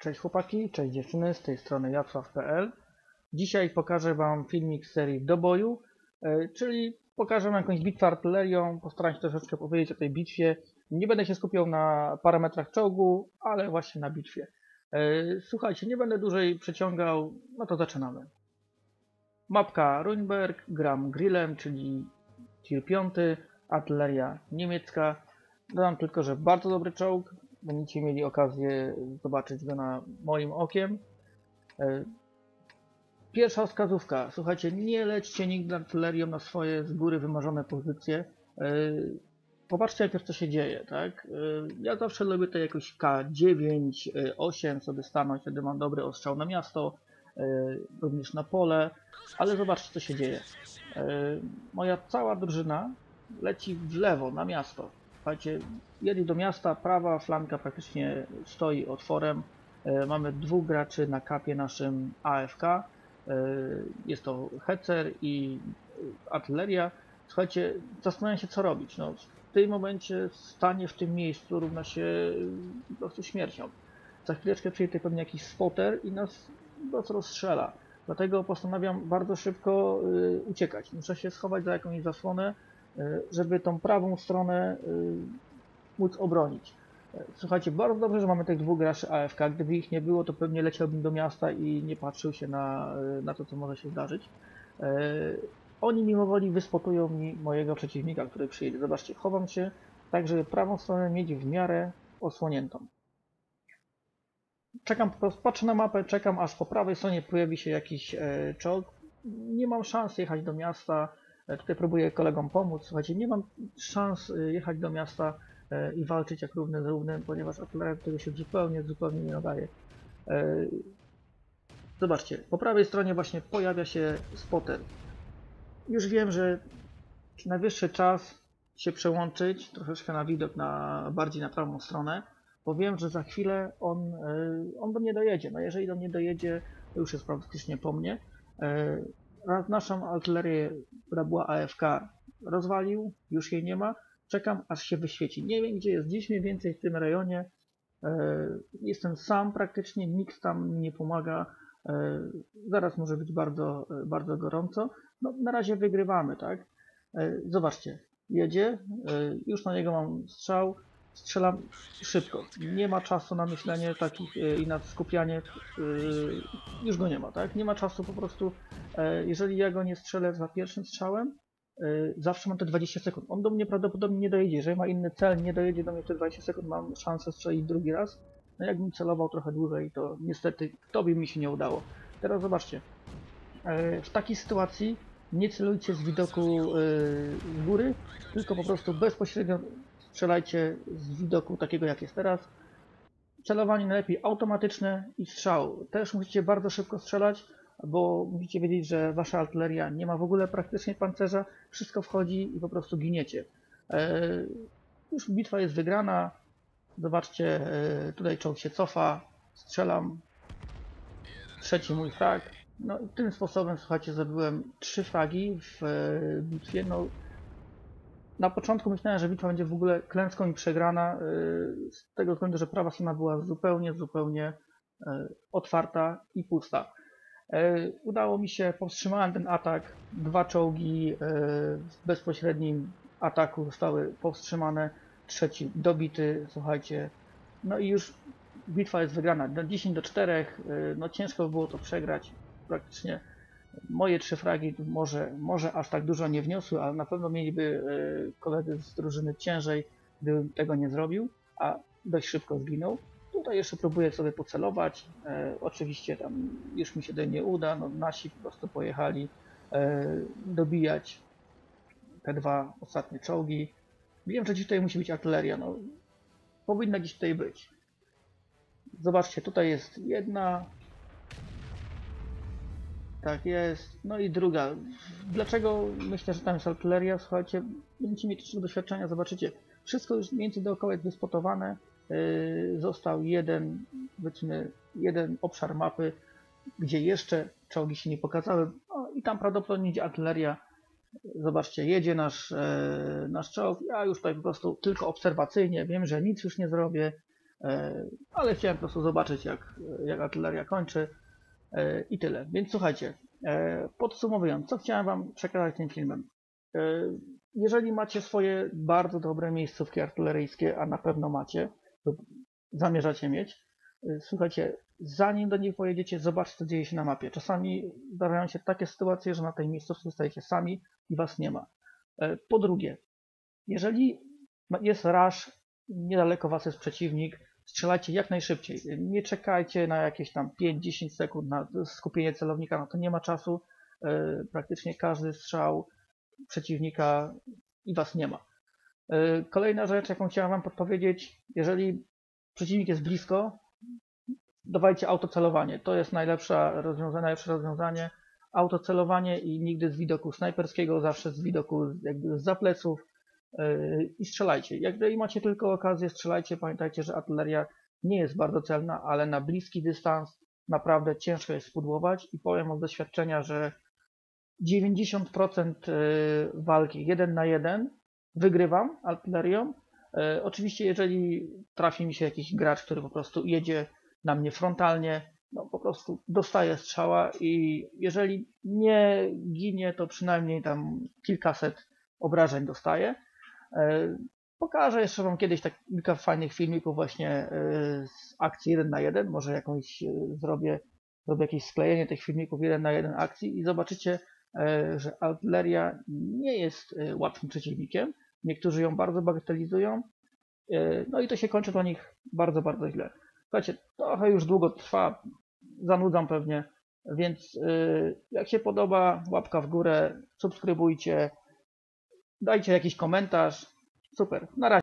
Cześć chłopaki, cześć dziewczyny, z tej strony Jacław.pl. Dzisiaj pokażę Wam filmik z serii Do boju, e, czyli pokażę Wam jakąś bitwę artylerią, postaram się troszeczkę powiedzieć o tej bitwie. Nie będę się skupiał na parametrach czołgu, ale właśnie na bitwie. E, Słuchajcie, nie będę dłużej przeciągał, no to zaczynamy. Mapka Ruinberg, gram grillem, czyli tier 5, artyleria niemiecka. Dodam tylko, że bardzo dobry czołg, będziecie mieli okazję zobaczyć go na moim okiem. E, Pierwsza wskazówka. Słuchajcie, nie lećcie nigdy artylerią na swoje z góry wymarzone pozycje. E, Popatrzcie najpierw co się dzieje, tak? E, Ja zawsze lubię to jakoś K9, e, 8 sobie stanąć, wtedy mam dobry ostrzał na miasto, również na pole, ale zobaczcie co się dzieje. Moja cała drużyna leci w lewo, na miasto. Słuchajcie, jedzie do miasta, prawa flanka praktycznie stoi otworem. E, Mamy dwóch graczy na kapie naszym AFK. E, Jest to Hecer i artyleria. Słuchajcie, zastanawiam się co robić. No, w tym momencie stanie w tym miejscu równa się e, po prostu śmiercią. Za chwileczkę przyjdzie pewnie jakiś spotter i nas prostu rozstrzela. Dlatego postanawiam bardzo szybko uciekać. Muszę się schować za jakąś zasłonę, żeby tą prawą stronę y, móc obronić. E, Słuchajcie, bardzo dobrze, że mamy tych dwóch graczy AFK. Gdyby ich nie było, to pewnie leciałbym do miasta i nie patrzył się na, na to, co może się zdarzyć. E, Oni mimo woli wyspotują mi mojego przeciwnika, który przyjedzie. Zobaczcie, chowam się tak, żeby prawą stronę mieć w miarę osłoniętą. Czekam po prostu, patrzę na mapę, czekam aż po prawej stronie pojawi się jakiś e, czołg. Nie mam szans jechać do miasta. E, tutaj próbuję kolegom pomóc. Słuchajcie, nie mam szans e, jechać do miasta e, i walczyć jak równy z równym, ponieważ artyleria tego się zupełnie, zupełnie nie nadaje. Zobaczcie, po prawej stronie właśnie pojawia się spotter. Już wiem, że najwyższy czas się przełączyć troszeczkę na widok na bardziej na prawą stronę, bo wiem, że za chwilę on, on do mnie dojedzie. No jeżeli do mnie dojedzie, to już jest praktycznie po mnie. E, Raz naszą artylerię, która była AFK, rozwalił, już jej nie ma. Czekam, aż się wyświeci. Nie wiem, gdzie jest dziś mniej więcej w tym rejonie. E, Jestem sam praktycznie, nikt tam mi nie pomaga. E, Zaraz może być bardzo, bardzo gorąco. No, na razie wygrywamy, tak? E, Zobaczcie, jedzie, e, już na niego mam strzał, strzelam szybko. Nie ma czasu na myślenie takich e, i na skupianie, e, już go nie ma, tak? Nie ma czasu po prostu, e, jeżeli ja go nie strzelę za pierwszym strzałem, zawsze mam te 20 sekund. On do mnie prawdopodobnie nie dojedzie. Jeżeli ma inny cel, nie dojedzie do mnie te 20 sekund, mam szansę strzelić drugi raz. No jakbym celował trochę dłużej, to niestety to by mi się nie udało. Teraz zobaczcie. W takiej sytuacji nie celujcie z widoku z góry, tylko po prostu bezpośrednio strzelajcie z widoku takiego jak jest teraz. Celowanie najlepiej automatyczne i strzał. Też musicie bardzo szybko strzelać, bo musicie wiedzieć, że wasza artyleria nie ma w ogóle praktycznie pancerza, wszystko wchodzi i po prostu giniecie. E, Już bitwa jest wygrana. Zobaczcie, e, tutaj czołg się cofa, strzelam. Trzeci mój frag. No i tym sposobem, słuchajcie, zrobiłem trzy fragi w e, bitwie. No, na początku myślałem, że bitwa będzie w ogóle klęską i przegrana, e, z tego względu, że prawa strona była zupełnie, zupełnie e, otwarta i pusta. E, Udało mi się, powstrzymałem ten atak. Dwa czołgi w bezpośrednim ataku zostały powstrzymane. Trzeci dobity, słuchajcie. No i już bitwa jest wygrana. No 10 do 4, e, no ciężko by było to przegrać. Praktycznie moje trzy fragi może, może aż tak dużo nie wniosły, ale na pewno mieliby e, koledzy z drużyny ciężej, gdybym tego nie zrobił, a dość szybko zginął. Tutaj jeszcze próbuję sobie pocelować. E, oczywiście tam już mi się to nie uda. No, nasi po prostu pojechali e, dobijać te dwa ostatnie czołgi. Wiem, że gdzieś tutaj musi być artyleria. No, powinna gdzieś tutaj być. Zobaczcie, tutaj jest jedna. Tak jest. No i druga. Dlaczego myślę, że tam jest artyleria? Słuchajcie, będziecie mieć troszkę doświadczenia, zobaczycie. Wszystko już mniej więcej dookoła jest wyspotowane. Yy, został jeden, powiedzmy, jeden obszar mapy, gdzie jeszcze czołgi się nie pokazały. No i tam prawdopodobnie idzie artyleria. Zobaczcie, jedzie nasz, e, nasz czołg. Ja już tutaj po prostu tylko obserwacyjnie wiem, że nic już nie zrobię. e, ale chciałem po prostu zobaczyć, jak, jak artyleria kończy i tyle. Więc słuchajcie, e, podsumowując, co chciałem Wam przekazać tym filmem. E, Jeżeli macie swoje bardzo dobre miejscówki artyleryjskie, a na pewno macie, lub zamierzacie mieć, e, słuchajcie, zanim do nich pojedziecie, zobaczcie, co dzieje się na mapie. Czasami zdarzają się takie sytuacje, że na tej miejscówce zostajecie sami i Was nie ma. E, Po drugie, jeżeli jest rush, niedaleko Was jest przeciwnik, strzelajcie jak najszybciej. Nie czekajcie na jakieś tam 5-10 sekund na skupienie celownika, no to nie ma czasu. E, Praktycznie każdy strzał przeciwnika i Was nie ma. E, Kolejna rzecz, jaką chciałem Wam podpowiedzieć, jeżeli przeciwnik jest blisko, dawajcie autocelowanie. To jest najlepsze rozwiązanie, najlepsze rozwiązanie. Autocelowanie i nigdy z widoku snajperskiego, zawsze z widoku jakby z pleców yy, i strzelajcie. Jeżeli macie tylko okazję, strzelajcie. Pamiętajcie, że artyleria nie jest bardzo celna, ale na bliski dystans naprawdę ciężko jest spudłować i powiem z doświadczenia, że 90% yy, walki 1 na 1 wygrywam artylerią. Yy, Oczywiście, jeżeli trafi mi się jakiś gracz, który po prostu jedzie na mnie frontalnie, no po prostu dostaje strzała i jeżeli nie ginie, to przynajmniej tam kilkaset obrażeń dostaje. E, Pokażę jeszcze Wam kiedyś tak kilka fajnych filmików właśnie e, z akcji 1 na 1. Może jakąś e, zrobię, zrobię jakieś sklejenie tych filmików 1 na 1 akcji i zobaczycie, że artyleria nie jest łatwym przeciwnikiem. Niektórzy ją bardzo bagatelizują. No i to się kończy dla nich bardzo, bardzo źle. Słuchajcie, trochę już długo trwa, zanudzam pewnie, więc jak się podoba, łapka w górę, subskrybujcie, dajcie jakiś komentarz. Super, na razie.